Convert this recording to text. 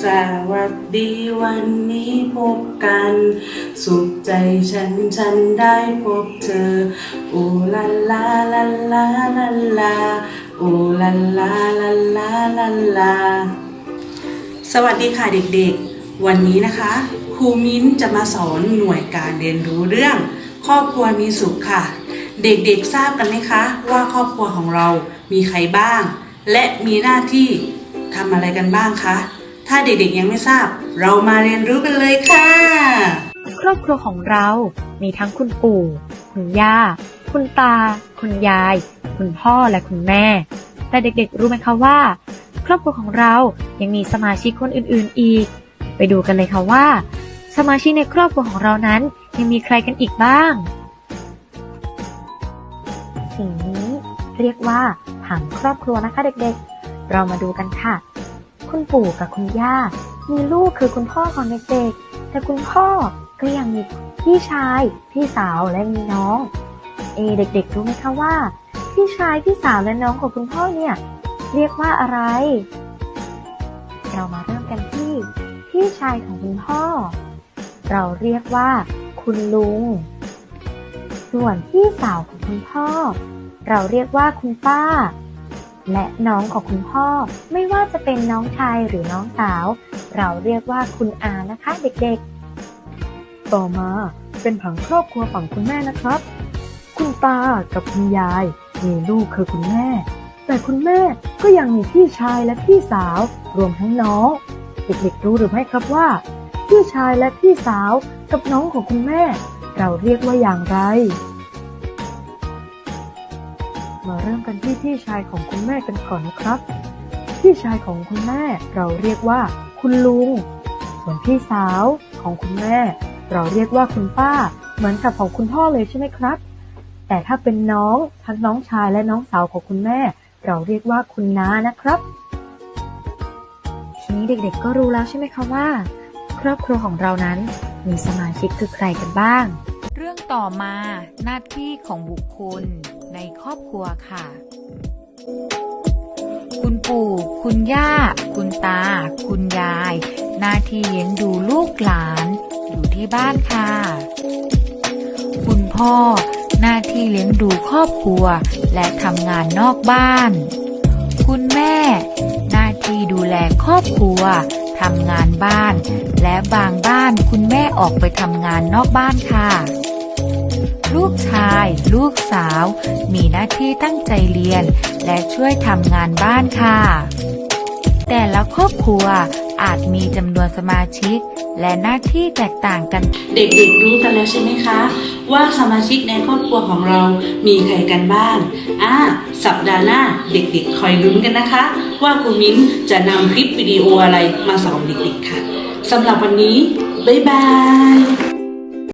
สวัสดีวันนี้พบกัน สุขใจฉันฉันได้พบเธอ โอลาลาลาลาลาลาโอลาลาลาลาลาลา สวัสดีค่ะเด็กๆ วันนี้นะคะ ครูมิ้นจะมาสอนหน่วยการเรียนรู้เรื่อง ครอบครัวมีสุขค่ะ เด็กๆทราบกันไหมคะว่าครอบครัวของเรามีใครบ้าง และมีหน้าที่ทำอะไรกันบ้างคะ ถ้าเด็กๆยังไม่ทราบ เรามาเรียนรู้กันเลยค่ะ ครอบครัวของเรา มีทั้งคุณปู่ คุณย่า คุณตา คุณยาย คุณพ่อและคุณแม่ แต่เด็กๆ รู้ไหมคะว่า ครอบครัวของเรายังมีสมาชิกคนอื่นๆอีก ไปดูกันเลยค่ะว่า สมาชิกในครอบครัวของเรานั้น ยังมีใครกันอีกบ้าง สิ่งนี้เรียกว่าผังครอบครัวนะคะเด็กๆ เรามาดูกันค่ะ คุณปู่กับคุณย่า มีลูกคือคุณพ่อของเด็กๆแต่คุณพ่อก็ยังมีพี่ชาย พี่สาวและมีน้อง เอเด็กๆรู้ไหมคะว่า พี่ชายพี่สาวและน้องของคุณพ่อเนี่ยเรียกว่าอะไร เรามาเริ่มกันที่ พี่ชายของคุณพ่อ เราเรียกว่า คุณลุง ส่วนพี่สาวของคุณพ่อ เราเรียกว่าคุณป้า และน้องของคุณพ่อ ไม่ว่าจะเป็นน้องชายหรือน้องสาว เราเรียกว่าคุณอานะคะเด็กๆ ต่อมาเป็นผังครอบครัวฝั่งคุณแม่นะครับ คุณตากับคุณยาย มีลูกคือคุณแม่ แต่คุณแม่ก็ยังมีพี่ชายและพี่สาว รวมทั้งน้องเด็กๆรู้หรือไม่ครับว่า พี่ชายและพี่สาวกับน้องของคุณแม่ เราเรียกว่าอย่างไร มาเริ่มกันที่พี่ชายของคุณแม่กันก่อนนะครับ พี่ชายของคุณแม่เราเรียกว่า คุณลุง ส่วนพี่สาวของคุณแม่ เราเรียกว่าคุณป้า เหมือนกับของคุณพ่อเลยใช่ไหมครับ แต่ถ้าเป็นน้องทั้งน้องชายและน้องสาวของคุณแม่ เราเรียกว่าคุณน้านะครับทีนี้เด็กๆก็รู้แล้วใช่ไหมคะว่า ครอบครัวของเรานั้นมีสมาชิกคือใครกันบ้าง เรื่องต่อมาหน้าที่ของบุคคล ในครอบครัวค่ะ คุณปู่ คุณย่า คุณตา คุณยาย หน้าที่เลี้ยงดูลูกหลาน อยู่ที่บ้านค่ะ คุณพ่อ หน้าที่เลี้ยงดูครอบครัว และทำงานนอกบ้าน คุณแม่ หน้าที่ดูแลครอบครัวทำงานบ้าน และบางบ้านคุณแม่ออกไปทำงานนอกบ้านค่ะ ลูกชาย ลูกสาว มีหน้าที่ตั้งใจเรียน และช่วยทำงานบ้านค่ะ แต่ละครอบครัวอาจมีจำนวนสมาชิก และหน้าที่แตกต่างกัน เด็กๆรู้กันแล้วใช่ไหมคะ ว่าสมาชิกในครอบครัวของเรามีใครกันบ้างอ่าสัปดาห์หน้าเด็กๆ คอยลุ้นกันนะคะ ว่าครูมิ้นจะนำคลิปวิดีโออะไรมาสอนเด็กๆค่ะสำหรับวันนี้ บ๊ายบาย